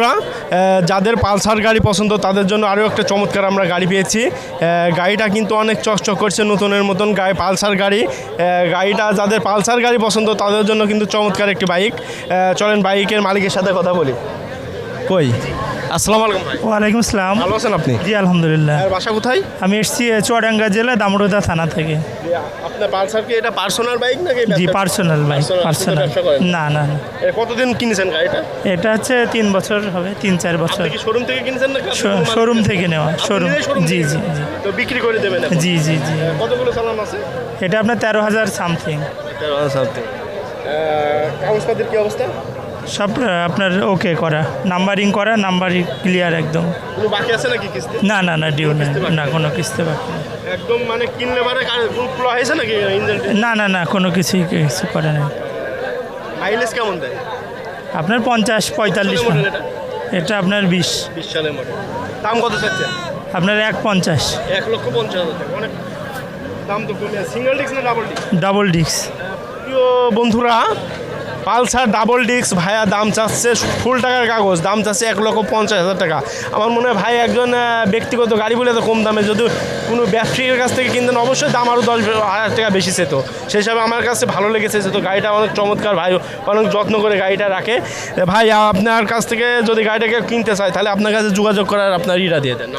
বন্ধুরা যাদের পালসার গাড়ি পছন্দ, তাদের জন্য আরও একটা চমৎকার আমরা গাড়ি পেয়েছি। গাড়িটা কিন্তু অনেক চকচক করছে নতুনের মতন গায়ে পালসার গাড়ি। গাড়িটা যাদের পালসার গাড়ি পছন্দ, তাদের জন্য কিন্তু চমৎকার একটি বাইক। চলেন বাইকের মালিকের সাথে কথা বলি। কই? আসসালামু আলাইকুম ভাই। ওয়ালাইকুম আসসালাম ভালো আছেন আপনি? জি আলহামদুলিল্লাহ। আর বাসা কোথায়? আমি এসেছি চুয়াডাঙ্গা জেলা দামোদা থানা থেকে। আপনার পালসার কি এটা পার্সোনাল বাইক নাকি জি পার্সোনাল বাইক পার্সোনাল না না না। কতদিন কিনেছেন গাড়িটা? এটা হচ্ছে তিন বছর হবে তিন চার বছর। আপনি কি শোরুম থেকে কিনেছেন নাকি শোরুম থেকে নেওয়া শোরুম জি জি জি। তো বিক্রি করে দেবেন জি জি জি। কতগুলো চালান আছে? এটা আপনার তেরো হাজার সামথিং কাগজপাতির কি অবস্থা? সব আপনার ওকে করা। নাম্বারিং করা নাম্বারিং ক্লিয়ার একদম। কোনো বাকি আছে নাকি কিস্তি? না না না ডিউ না না কোনো কিস্তি বাকি নেই। একদম মানে কিনলে পারে খোলা হয়েছে নাকি ইঞ্জিন না না না কোনো কিছুই কিছু করে না মাইলেজ কেমন দেয়? আপনার পঞ্চাশ পঁয়তাল্লিশ এটা এটা আপনার বিশ। বিশ সালের মডেল। দাম কত চাচ্ছে? আপনার এক পঞ্চাশ। এক লক্ষ পঞ্চাশ হাজার অনেক দাম তো কমে সিঙ্গেল ডিস্ক না ডাবল ডিস্ক ডাবল ডিস্ক প্রিয় বন্ধুরা পালসার ডাবল ডিস্ক, ভাইয়া দাম চাচ্ছে ফুল টাকার কাগজ, দাম চাচ্ছে এক লক্ষ পঞ্চাশ হাজার টাকা। আমার মনে হয় ভাই একজন ব্যক্তিগত গাড়ি বলে তো কম দামে, যদি কোনো ব্যবসায়ীর কাছ থেকে কিনতেন, অবশ্যই দাম আরও দশ হাজার টাকা বেশি সেতো সেই হিসাবে আমার কাছে ভালো লেগেছে যেহেতু গাড়িটা অনেক চমৎকার, ভাই অনেক যত্ন করে গাড়িটা রাখে। ভাই, আপনার কাছ থেকে যদি গাড়িটাকে কিনতে চায়, তাহলে আপনার কাছে যোগাযোগ করার আপনার ইটা দিয়ে দেন।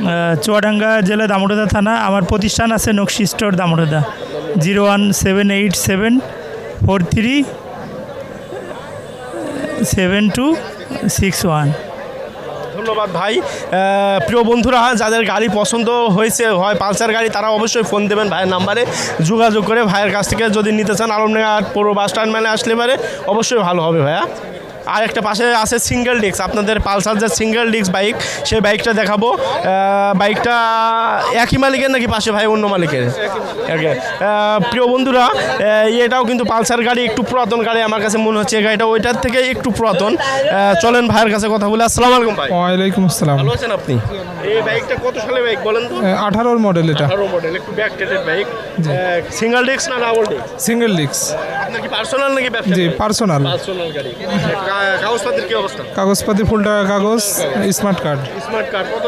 চুয়াডাঙ্গা জেলা দামোদা থানা, আমার প্রতিষ্ঠান আছে Nakshi store দামোদা zero one seven eight seven four three seven two six one. ধন্যবাদ ভাই। প্রিয় বন্ধুরা, যাদের গাড়ি পছন্দ হয়েছে, হয় পালসার গাড়ি, তারা অবশ্যই ফোন দেবেন ভাইয়ের নাম্বারে। যোগাযোগ করে ভাইয়ের কাছ থেকে যদি নিতে চান, আলমডাঙ্গা পুরো বাস স্ট্যান্ড মানে আসলে পারে, অবশ্যই ভালো হবে ভাইয়া। আর একটা পাশে আছে সিঙ্গেল ডিস্ক আপনাদের পালসার যে সিঙ্গেল ডিস্ক বাইক সেই বাইকটা দেখাবো। বাইকটা একই মালিকের নাকি পাশে ভাই অন্য মালিকের। প্রিয় বন্ধুরা এটাও কিন্তু পালসার গাড়ি একটু পুরাতন গাড়ি আমার কাছে মনে হচ্ছে গাড়িটা। ওইটার থেকে একটু পুরাতন। চলেন ভাইয়ের কাছে কথা বলে। আসসালামু আলাইকুম ভাই। ওয়ালাইকুম আসসালাম। ভালো আছেন আপনি? এই বাইকটা কত সালে বাইক বলেন তো? আঠারোর মডেল এটা। আঠারো মডেল একটু ব্যাক টেটেড বাইক সিঙ্গেল ডিস্ক না ডাবল ডিস্ক সিঙ্গেল ডিস্ক আপনার কি পার্সোনাল নাকি ব্যবসা জি পার্সোনাল পার্সোনাল গাড়ি। কাগজপত্রের কি অবস্থা? কাগজপাতি ফুল টাকা কাগজ স্মার্ট কার্ড স্মার্ট কার্ড কত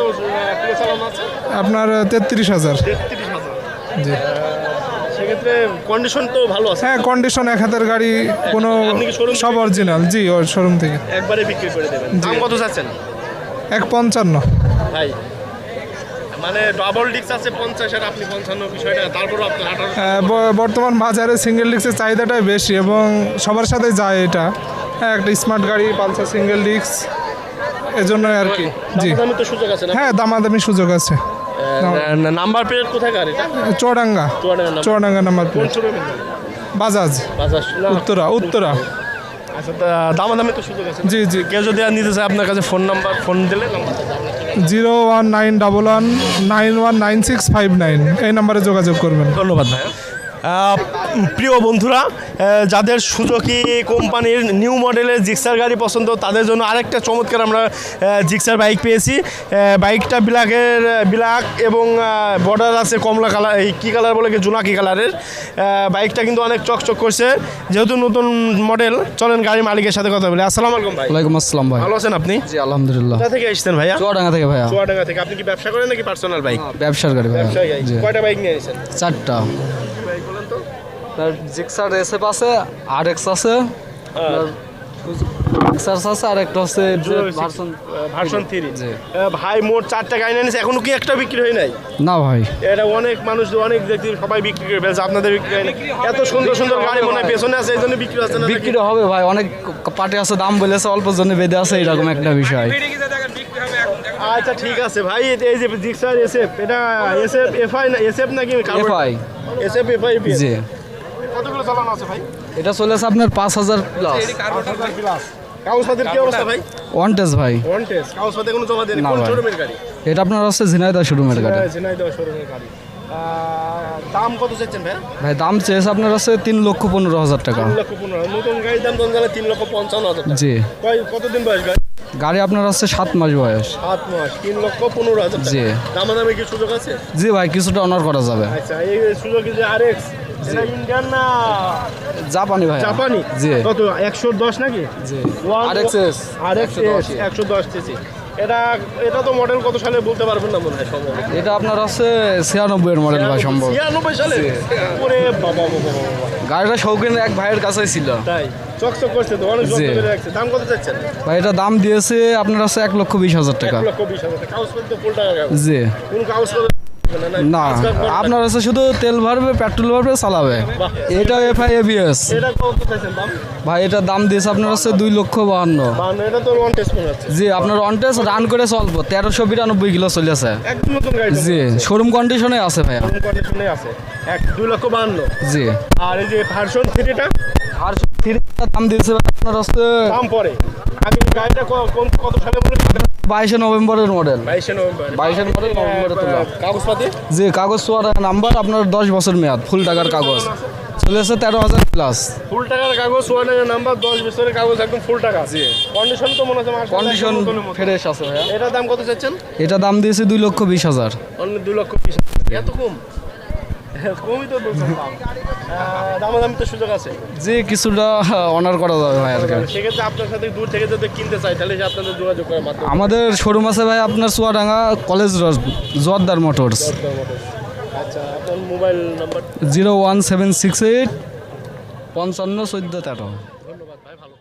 কিলো চালানো আছে? আপনার তেত্রিশ হাজার। তেত্রিশ হাজার। জি। সেক্ষেত্রে কন্ডিশন তো ভালো আছে। হ্যাঁ কন্ডিশন এক হাতের গাড়ি কোনো সব অরিজিনাল জি ওর শোরুম থেকে। একবারে বিক্রি করে দেবেন। দাম কত চাচ্ছেন? এক পঞ্চান্ন। ভাই বর্তমান বাজারে সিঙ্গেল ডিস্কের চাহিদাটাই বেশি এবং সবার সাথে যায় এটা। হ্যাঁ একটা স্মার্ট গাড়ি পালসার সিঙ্গেল ডিস্ক এজন্য আর কি। জি। সুযোগ আছে না? হ্যাঁ দামাদামি সুযোগ আছে। নাম্বার প্লেট কোথায় গাড়িটা? Chuadanga. Chuadanga number plate Bajaj. Bajaj Uttara Uttara. আচ্ছা দামাদামি তো সুযোগ আছে জি জি। কেউ যদি আর নিতে চায় আপনার কাছে ফোন নাম্বার ফোন দিলে number zero one nine double one nine one nine six five nine. এই নাম্বারে যোগাযোগ করবেন। ধন্যবাদ ভাইয়া। প্রিয় বন্ধুরা যাদের সুজুকি কোম্পানির নিউ মডেলের জিক্সার গাড়ি পছন্দ তাদের জন্য আরেকটা চমৎকার আমরা জিক্সার বাইক পেয়েছি। বাইকটা ব্ল্যাকের ব্ল্যাক এবং বর্ডার আছে কমলা কালার এই কী কালার বলে জোনাকি কালারের। বাইকটা কিন্তু অনেক চকচক করছে যেহেতু নতুন মডেল চলেন গাড়ি মালিকের সাথে কথা বলি। আসসালামু আলাইকুম ভাই। ওয়ালাইকুম আসসালাম ভাই। ভালো আছেন আপনি? জি আলহামদুলিল্লাহ। কোথা থেকে এসেছেন ভাইয়া? চুয়াডাঙ্গা থেকে ভাইয়া। চুয়াডাঙ্গা থেকে। আপনি কি ব্যবসা করেন নাকি পার্সোনাল বাইক ব্যবসার গাড়ি জি। কয়টা বাইক নিয়ে এসেছেন? চারটা। আপনার জিক্সার এসএফ আছে আর এক্স আছে আছে। ভাই মোট চারটা গাড়ি নিয়েছে এখনও কি একটা বিক্রি হয় নাই? না ভাই। এটা অনেক মানুষ অনেক দেখছি সবাই বিক্রি করে ফেলছে আপনাদের বিক্রি হয় এত সুন্দর সুন্দর গাড়ি মনে হয় পেছনে আছে এই জন্য বিক্রি না বিক্রি হবে ভাই অনেক পার্টি আছে দাম বলেছে অল্প জন্য বেঁধে আছে এরকম একটা বিষয়। আচ্ছা ঠিক আছে ভাই এই- এই যে জিক্সার এসএফ এটা এসএফ এফআই না এসএফ নাকি এফআই এসএফ এফআই জি। কতগুলো চালানো আছে ভাই? এটা চলেছে আপনার পাঁচ হাজার প্লাস প্লাস কাগজপাতির কি অবস্থা ভাই? ওয়ান ভাই। ওয়ান টেস্ট কাগজপাতি কোনো জমা দেয়নি। না কোন শোরুমের গাড়ি? এটা আপনার হচ্ছে ঝিনাইদা শোরুমের গাড়ি। ঝিনাইদহ শোরুমের গাড়ি। দাম কত চাচ্ছেন ভাই? ভাই দাম চেয়েছে আপনার হচ্ছে তিন লক্ষ পনেরো হাজার টাকা। তিন লক্ষ পনেরো নতুন গাড়ির দাম গেলে তিন লক্ষ পঞ্চান্ন হাজার জি। কতদিন বয়স গাড়ি গাড়ি আপনার হচ্ছে সাত মাস বয়স। সাত মাস তিন লক্ষ পনেরো হাজার জি। দামাদামি কি সুযোগ আছে? জি ভাই কিছুটা অনার করা যাবে। আচ্ছা এই সুযোগ যে আর এক্স এটা ইন্ডিয়ান না? জাপানি ভাই জাপানি? জি। কত? একশো দশ নাকি? জি। One- আর এক্সএস আর একশো দশ। সিসি এটা এটা তো মডেল কত সালে বলতে পারবেন না মনে হয় সম্ভবত এটা আপনার আছে ছিয়ানব্বই এর মডেল ভাই সম্ভব। ছিয়ানব্বই সালে? ওরে বাবা বাবা গাড়িটা শৌখিন এক ভাইয়ের কাছেই ছিল। তাই? চকচক করছে তো অনেক করে রাখছে। দাম কত চাচ্ছেন? ভাই এটা দাম দিয়েছে আপনার আছে এক লক্ষ বিশ হাজার টাকা। এক লক্ষ বিশ হাজার টাকা। কাগজ তো ফুল টাকা। জি। কোন কাগজ করে না আপনার আছে শুধু তেল ভরবে পেট্রোল ভরবে চালাবে। এটা এফআই এবিএস ভাই এটা দাম দিয়েছে আপনার আছে দুই লক্ষ বাহান্ন। টেস্ট জি আপনার অনটেস রান করে চলবো। তেরোশো বিরানব্বই কিলো চলেছে। জি শোরুম কন্ডিশনে আছে ভাইয়া। দুই লক্ষ জি। আর এই যে ভার্সন থ্রিটা আর থ্রিটার দাম দিয়েছে আপনার হচ্ছে দাম পরে। আগে গাড়িটা কত সালে বলে বাইশে নভেম্বরের মডেল বাইশে নভেম্বর। বাইশের মডেল নভেম্বরে তোলা। কাগজপাতি? জি কাগজ নাম্বার আপনার দশ বছর মেয়াদ ফুল টাকার কাগজ। চলেছে তেরো হাজার প্লাস ফুল টাকার কাগজ ওয়ান নাম্বার দশ বছরের কাগজ একদম ফুল টাকা। জি। কন্ডিশন তো মনে হচ্ছে কন্ডিশন। ফ্রেশ আছে ভাইয়া। এটার দাম কত চাচ্ছেন? এটা দাম দিয়েছে দুই লক্ষ বিশ হাজার। অন্য দুই লক্ষ বিশ এত কম? কমই তো বলছেন দামাদামি তো সুযোগ আছে। জি কিছুটা অনার করা যাবে ভাই আর কি সেক্ষেত্রে আপনার সাথে দূর থেকে যদি কিনতে চাই তাহলে আপনাদের যোগাযোগ করার মাধ্যমে। আমাদের শোরুম আছে ভাই আপনার Chuadanga college road Joardar motors. আচ্ছা আপনার mobile number? Zero one seven six eight পঞ্চান্ন চোদ্দ তেরো। ধন্যবাদ ভাই ভালো।